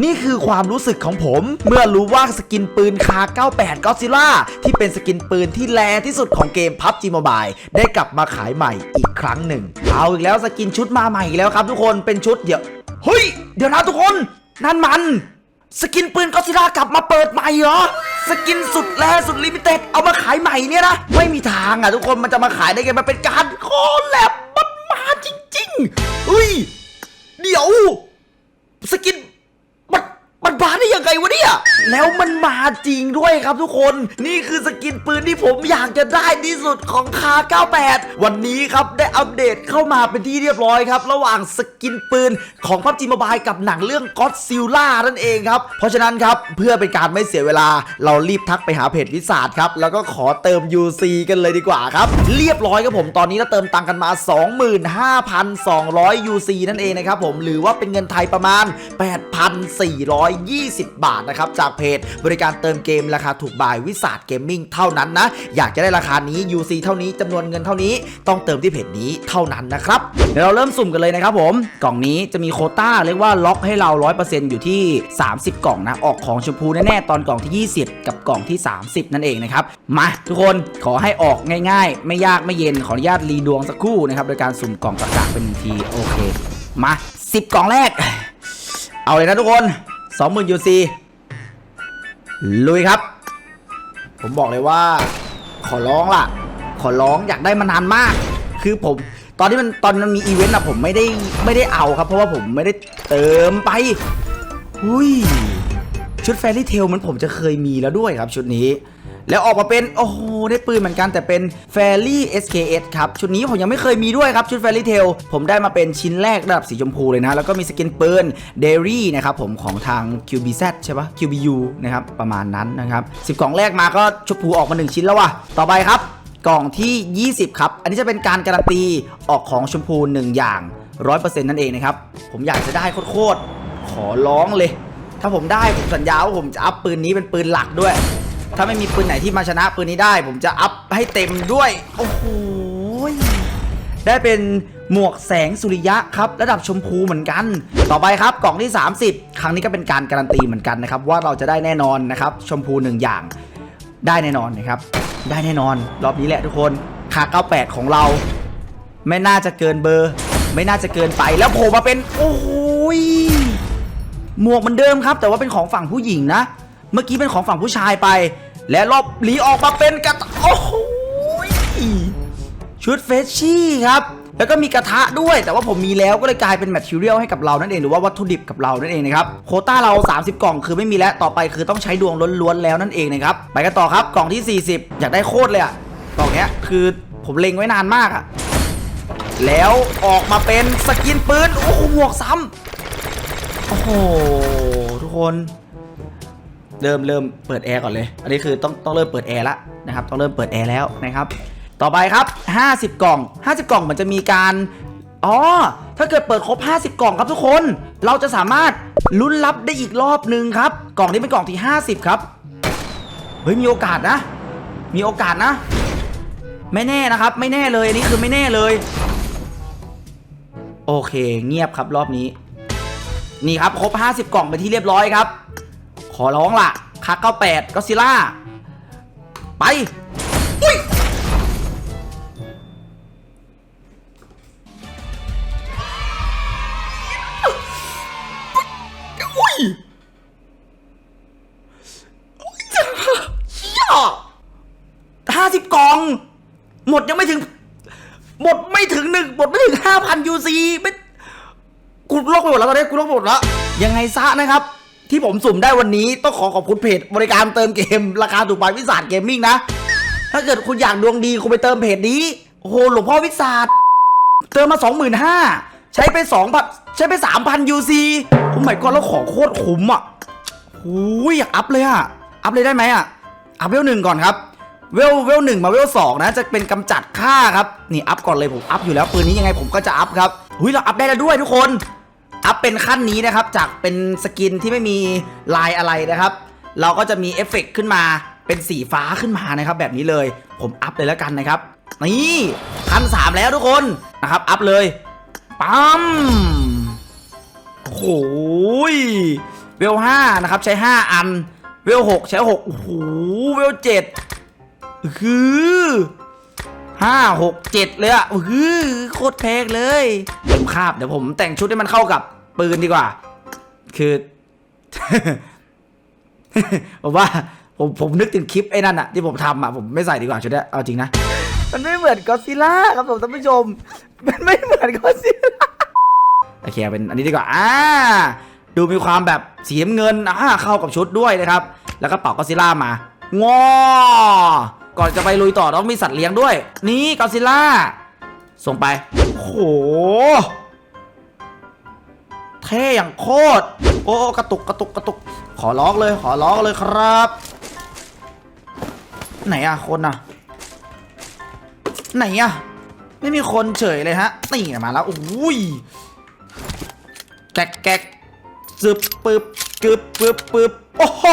นี่คือความรู้สึกของผม เมื่อรู้ว่าสกินปืนคา 98 Godzilla ที่เป็นสกินปืนที่แรงที่สุดของเกม PUBG Mobile ได้กลับมาขายใหม่อีกครั้งหนึ่ง เอาอีกแล้วสกินชุดมาใหม่อีกแล้วครับทุกคนเป็นชุดเดี๋ยวเฮ้ย เดี๋ยวนะทุกคน นั่นมัน สกินปืนก็ซิล่ากลับมาเปิดใหม่เหรอ สกินสุดแรสุดลิมิเต็ดเอามาขายใหม่เนี่ยนะ ไม่มีทางอะทุกคนมันจะมาขายได้ไงมันเป็นการคอแลบมันมาจริง ๆเฮ้ย เดี๋ยว สกิน มันมันบานได้ยังไงวะเนี่ย แล้วมันมา จริงด้วยครับทุกคน นี่คือสกินปืนที่ผมอยากจะได้ที่สุดของคา 98 วันนี้ครับได้อัปเดตเข้ามาเป็นที่เรียบร้อยครับ ระหว่างสกินปืนของพับจีมบายกับหนังเรื่องก็ d ซิลล่านั่นเองครับ เพราะฉะนั้นครับเพื่อเป็นการไม่เสียเวลา เรารีบทักไปหาเพจวิสาดครับ แล้วก็ขอเติม UC กันเลยดีกว่าครับ เรียบร้อยครับผมตอนนี้เราเติมตังค์กันมา 25,200 UC นั่นเองนะครับผมหรือว่าเป็นเงินไทยประมาณ 8,420 บาทนะครับจากเพจบริการเติมเกมราคาถูกบายวิสาดเกมมิ่งเท่านั้นนะ อยากจะได้ราคานี้ UC เท่านี้จำนวนเงินเท่านี้ต้องเติมที่เพจนี้เท่านั้นนะครับเดี๋ยวเราเริ่มสุ่มกันเลยนะครับผม กล่องนี้จะมีโคต้าเรียกว่าล็อกให้เรา 100%อยู่ที่ 30 กล่องนะออกของชมพูแน่ๆตอนกล่องที่ 20 กับกล่องที่ 30 นั่นเองนะครับมาทุกคนขอให้ออกง่าย ๆ ไม่ยากไม่เย็นขออนุญาตรีดวงสักครู่นะครับโดยการสุ่มกล่องประกาศเป็นทีโอเคมา 10 กล่องแรก เอาเลยนะทุกคน 20,000 UC ลุยครับ ผมบอกเลยว่า ขอร้องล่ะ ขอร้องอยากได้มานานมาก คือผม ตอนที่มันตอนมันมีอีเวนต์อะผมไม่ได้ไม่ได้เอาครับ เพราะว่าผมไม่ได้เติมไปหุย ชุดแฟรี่เทลมันผมจะเคยมีแล้วด้วยครับ ชุดนี้ แล้วออกมาเป็น โอ้โห ได้ปืนเหมือนกันแต่เป็นแฟรี่ SKS ครับ ชุดนี้ผมยังไม่เคยมีด้วยครับ ชุดแฟรี่เทลผมได้มาเป็นชิ้นแรกระดับสีชมพูเลยนะ แล้วก็มีสกินปืนเดรี่นะครับผมของทาง QBZ ใช่ปะ QBU นะครับประมาณนั้นนะครับ10กล่องแรกมาก็ชมพูออกมา 1 ชิ้นแล้วว่ะต่อไปครับกล่องที่ 20 ครับ อันนี้จะเป็นการการันตีออกของชมพู 1 อย่าง 100%นั่นเองนะครับ ผมอยากจะได้โคตรๆ ขอร้องเลย ถ้าผมได้ผมสัญญาว่าผมจะอัพปืนนี้เป็นปืนหลักด้วย ถ้าไม่มีปืนไหนที่มาชนะปืนนี้ได้ ผมจะอัพให้เต็มด้วย โอ้โหได้เป็นหมวกแสงสุริยะครับ ระดับชมพูเหมือนกัน ต่อไปครับกล่องที่ 30 ครั้งนี้ก็เป็นการการันตีเหมือนกันนะครับ ว่าเราจะได้แน่นอนนะครับชมพูหนึ่งอย่างได้แน่นอนนะครับ ได้แน่นอน รอบนี้แหละทุกคนคา98 ของเรา ไม่น่าจะเกินเบอร์ ไม่น่าจะเกินไปแล้วโผล่มาเป็น โอ้โหย หมวกเหมือนเดิมครับ แต่ว่าเป็นของฝั่งผู้หญิงนะ เมื่อกี้เป็นของฝั่งผู้ชายไป และรอบหลีออกมาเป็นกระทะโอ้โหชุดเฟชชี่ครับแล้วก็มีกระทะด้วย แต่ว่าผมมีแล้วก็เลยกลายเป็นแมทเทียลให้กับเรานั่นเองหรือว่าวัตถุดิบกับเรานั่นเองนะครับโคต้าเรา 30 กล่องคือไม่มีแล้วต่อไปคือต้องใช้ดวงล้วนๆแล้วนั่นเองนะครับไปกันต่อครับกล่องที่ 40 อยากได้โคตรเลยอะกล่องเนี้ยคือผมเล็งไว้นานมากอะแล้วออกมาเป็นสกินปืนโอ้โหหมวกซ้ำ โอ้โหทุกคนเริ่มเริ่มเปิดแอร์ก่อนเลย อันนี้คือต้องต้องเริ่มเปิดแอร์แล้วนะครับ ต้องเริ่มเปิดแอร์แล้วนะครับ ต่อไปครับ 50 กล่อง 50 กล่องมันจะมีการ อ๋อ ถ้าเกิดเปิดครบ 50 กล่องครับทุกคน เราจะสามารถลุ้นรับได้อีกรอบหนึ่งครับ กล่องนี้เป็นกล่องที่ 50 ครับ เฮ้ย มีโอกาสนะ มีโอกาสนะ ไม่แน่นะครับ ไม่แน่เลย อันนี้คือไม่แน่เลย โอเค เงียบครับรอบนี้ นี่ครับครบ 50 กล่องไปที่เรียบร้อยครับ ขอร้องล่ะคาเก้าแปดก็ซิล่า ไป ไปหมดแล้วตอนนี้กูลกไปหมดแล้วยังไงซะนะครับ ที่ผมสุ่มได้วันนี้ต้องขอขอบคุณเพจบริการเติมเกม ราคาถูกปายวิสาทเกมมิ่งนะ ถ้าเกิดคุณอยากดวงดีคุณไปเติมเพจนี้โอ้โหหลวงพ่อวิสาทเติมมา25,000ใช้ไป2,000ใช้ไป3,000 UC โอ้ไม่ก็แล้วของโคตรคุ้มอะหูยอยากอัพเลยอะ อัพเลยได้ไหมอะ อัพเวลหนึ่งก่อนครับ เวลเวลหนึ่งมาเวลสองนะ จะเป็นกำจัดค่าครับ นี่อัพก่อนเลยผมอัพอยู่แล้วปืนนี้ยังไงผมก็จะอัพครับ หุยเราอัพได้แล้วด้วยทุกคน อัพเป็นขั้นนี้นะครับ จากเป็นสกินที่ไม่มีลายอะไรนะครับ เราก็จะมีเอฟเฟกต์ขึ้นมาเป็นสีฟ้าขึ้นมานะครับ แบบนี้เลย ผมอัพเลยแล้วกันนะครับ นี่ขั้นสามแล้วทุกคนนะครับ อัพเลยปั๊มโอ้โหยเวลห้านะครับ ใช้ห้าอัน เวลหกใช้หกโอ้โหเวลเจ็ดคือ ห้าหกเจ็ดเลยอะคือโคตรแพงเลยเต็มคาบเดี๋ยวผมแต่งชุดให้มันเข้ากับปืนดีกว่า คือผมว่าผมผมนึกถึงคลิปไอ้นั่นอะที่ผมทำอะผมไม่ใส่ดีกว่าชุดเนี้ยเอาจริงนะ มันไม่เหมือนก็ซิล่าครับผมท่านผู้ชม มันไม่เหมือนก็ซิล่าโอเคเอาเป็นอันนี้ดีกว่าอ่าดูมีความแบบสีน้ำเงินอ่าเข้ากับชุดด้วยนะครับ แล้วก็เป่าก็ซิล่ามางอ ก่อนจะไปลุยต่อต้องมีสัตว์เลี้ยงด้วย นี่ก็ซิล่า ส่งไปโอ้โห เท่อย่างโคตร โอ้กระตุกกระตุกกระตุก ขอร้องเลยขอร้องเลยครับ ไหนอะคนอะไหนอะไม่มีคนเฉยเลยฮะ นี่มาแล้วโอ้ยแกกแกกซึบปึ๊บกึบปึ๊บปึ๊บโอ้โห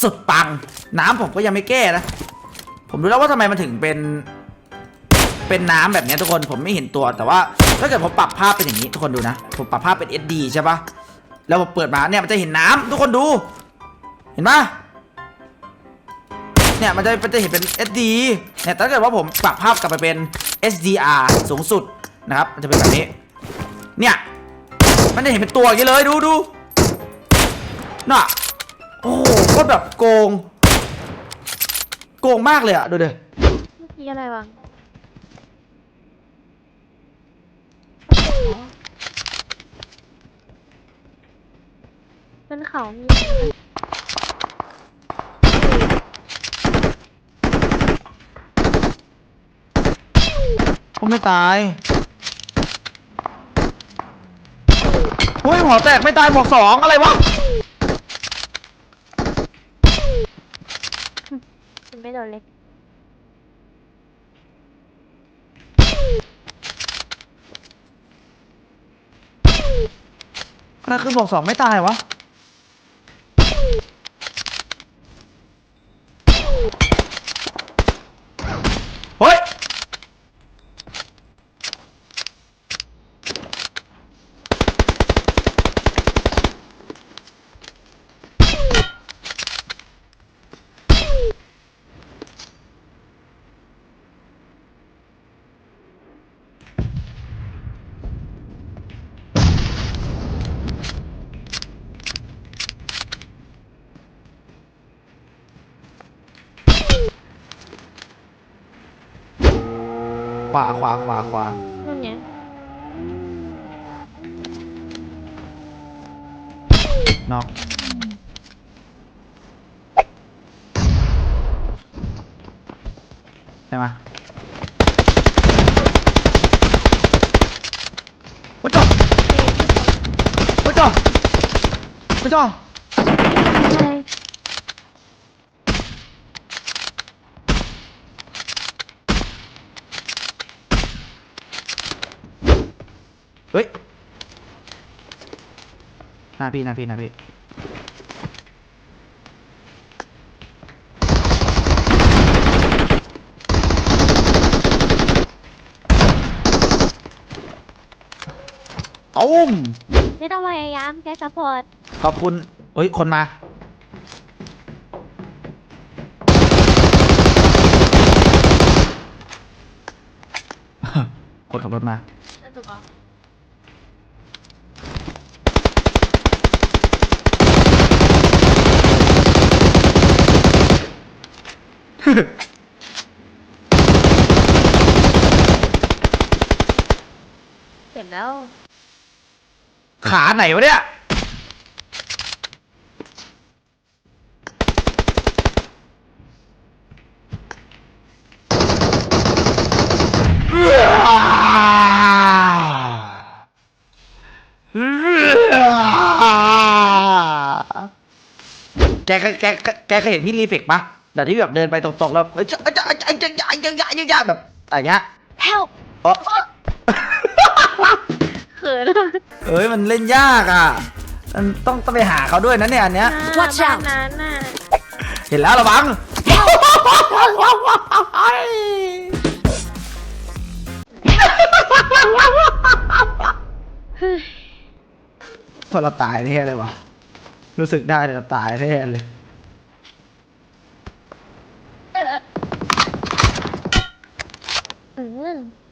สุดปัง น้ำผมก็ยังไม่แก้นะ ผมรู้แล้วว่าทำไมมันถึงเป็น เป็นน้ำแบบนี้ทุกคนผมไม่เห็นตัวแต่ว่าถ้าเกิดผมปรับภาพเป็นอย่างนี้ทุกคนดูนะผมปรับภาพเป็น SD ใช่ปะแล้วผมเปิดมาเนี่ยมันจะเห็นน้ำทุกคนดู เห็นปะเนี่ยมันจะมันจะเห็นเป็น SD เนี่ยถ้าเกิดว่าผมปรับภาพกลับไปเป็น SDR สูงสุดนะครับ มันจะเป็นแบบนี้ เนี่ย มันจะเห็นเป็นตัวอย่างนี้เลยดูดูน่ะ โอ้โหแบบโกง โกงมากเลยอะดูเด้เมื่อกี้อะไรวะเป็นเขามีผมไม่ตายเฮ้ยหัวแตกไม่ตายหมวกสองอะไรวะ มันไม่ โดนเล็ก แล้วคือบอกสองไม่ตายวะ เฮ้ย ขวาขวาขวาขวานั่นไงนอกใช่ไหมวัจ่อวัจ่อวัจ่ออะไร เฮ้ยหน้าพี่หน้าพี่หน้าพี่ตุ้มไม่ต้องพยายามแค่ซัพพอร์ตขอบคุณเฮ้ย คนมา คนขับรถมา ถูกอะ เสร็จแล้ว ขาไหนวะเนี่ย แกแกแกแกแกเคยเห็นที่รีเฟกปะ แต่ที่แบบเดินไปตรงๆแล้วเจ้าเจ้าเจ้าเจ้าเจ้าเจ้าเจ้าแบบอะไรเงี้ย help เขินเอ้ยมันเล่นยากอะมันต้องต้องไปหาเขาด้วยนะเนี่ยอันเนี้ย Watch บ้านั้นน่ะเห็นแล้วระวังพอเราตายแน่เลยวะรู้สึกได้เลยเราตายแน่เลย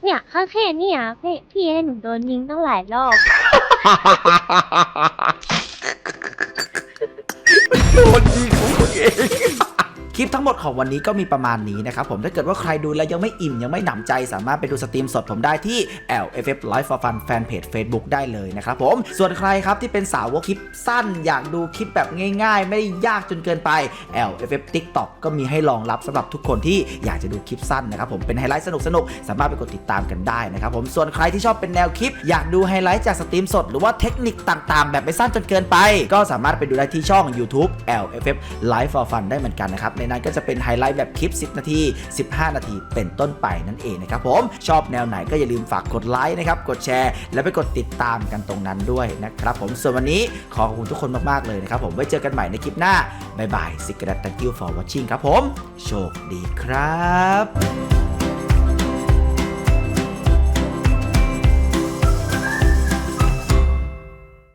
เนี่ยข้าแค่เนี่ยพี่พี่ให้หนูโดนยิงตั้งหลายรอบ ลิปทั้งหมดของวันนี้ก็มีประมาณนี้นะครับผมถ้าเกิดว่าใครดูแล้วยังไม่อิ่มยังไม่หนำใจ สามารถไปดูสตรีมสดผมได้ที่ LFF Live for Fun Fanpage Facebook ได้เลยนะครับผมส่วนใครครับที่เป็นสาวคลิปสั้นอยากดูคลิปแบบง่ายๆ ไม่ได้ยากจนเกินไป LFF TikTok ก็มีให้รองรับสำหรับทุกคนที่อยากจะดูคลิปสั้นนะครับผมเป็นไฮไลท์สนุกๆสามารถไปกดติดตามกันได้นะครับผมส่วนใครที่ชอบเป็นแนวคลิป อยากดูไฮไลท์จากสตรีมสด หรือว่าเทคนิคต่างๆ แบบไม่สั้นจนเกินไป ก็สามารถไปดูได้ที่ช่อง YouTube LFF Live for Fun ได้เหมือนกันนะครับในนั้นก็จะเป็นไฮไลท์แบบคลิป 10 นาที 15 นาที เป็นต้นไปนั่นเองนะครับผมชอบแนวไหนก็อย่าลืมฝากกดไลค์นะครับกดแชร์ และไปกดติดตามกันตรงนั้นด้วยนะครับผมส่วนวันนี้ขอขอบคุณทุกคนมากๆเลยนะครับผมไว้เจอกันใหม่ในคลิปหน้าบ๊ายบายสิกระดัต thank you for watching ครับผม โชคดีครับ